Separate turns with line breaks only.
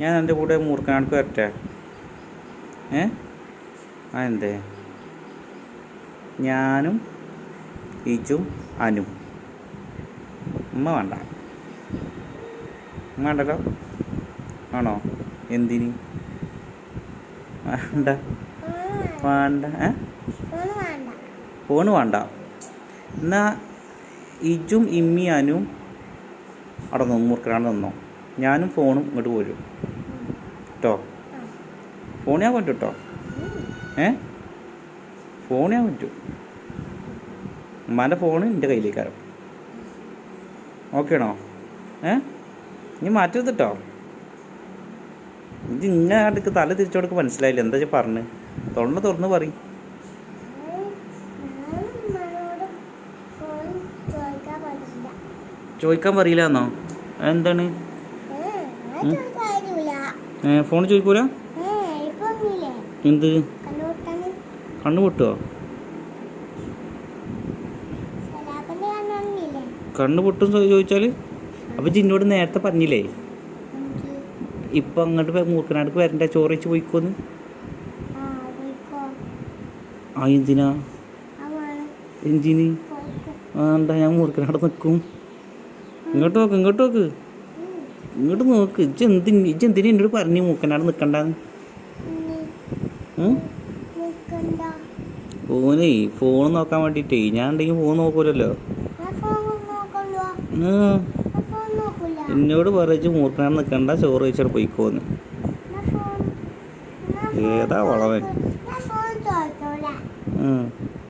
ഞാൻ എന്റെ കൂടെ മൂർക്കനാൾക്ക് വരട്ടെ? ഏ? ആ എന്തേ? ഞാനും ഇജും അനും. ഉമ്മ വേണ്ട. ഉമ്മ വേണ്ടല്ലോ? ആണോ? എന്തിന്? വേണ്ട. വേണ്ട. ഏ?
ഫോണ് വേണ്ട.
എന്നാ ഇജും ഇമ്മി അനും അവിടെ നിന്നു മൂർക്കനാട് നിന്നോ ഞാനും ഫോണും ഇങ്ങോട്ട് പോരും. കേട്ടോ ഫോൺ ഞാൻ പറ്റും കേട്ടോ ഏ? ഫോൺ ഞാൻ പറ്റും. ഉമ്മാന്റെ ഫോണ് എന്റെ കയ്യിലേക്കാരം. ഓക്കെ ആണോ ഏ? നീ മാറ്റരുത് കേട്ടോ ഇത് ഇങ്ങനെ അടുക്ക് തല തിരിച്ചോടക്ക് മനസ്സിലായില്ല. എന്താ വെച്ചാൽ പറഞ്ഞ്? തൊണ്ട തുറന്ന് പറയും.
ചോദിക്കാൻ
പറയില്ല എന്നോ എന്താണ്
ഏ, ഞാൻ ചോദിക്കാൻ കഴിയൂല.
ഫോൺ ചോദിക്കൂല? എന്ത്? കണ്ണു
പൊട്ടുവോ?
കണ്ണു പൊട്ടും ചോദിച്ചാൽ അപ്പം ജിന്നോട് നേരത്തെ പറഞ്ഞില്ലേ? ഇപ്പൊ അങ്ങോട്ട് മൂർക്കനാടക്ക് വരണ്ട ചോറ് വെച്ച് പോയിക്കോന്ന്.
ആ,
എന്തിനാ? എന്തിന്? ആ എന്താ ഞാൻ മൂർക്കനാട് നിൽക്കും ഇങ്ങോട്ട് നോക്ക് ഇങ്ങോട്ട് നോക്ക്. ഇങ്ങോട്ട് നോക്ക്. ഇജ്ജ് എന്ത് ഇജ്ജ് എന്തിനു എന്നോട് പറഞ്ഞു മൂക്കനാട് നിൽക്കണ്ടെന്ന്. ഓനേ ഫോൺ നോക്കാൻ വേണ്ടിയിട്ടേ ഞാൻ ഉണ്ടെങ്കിൽ ഫോൺ നോക്കൂലല്ലോ. എന്നോട് പറയിച്ച് മൂർക്കനാട് നിൽക്കണ്ട ചോറ് വെച്ചാൽ പോയിക്കോന്ന്. ഏതാ വളവൻ? ഉം.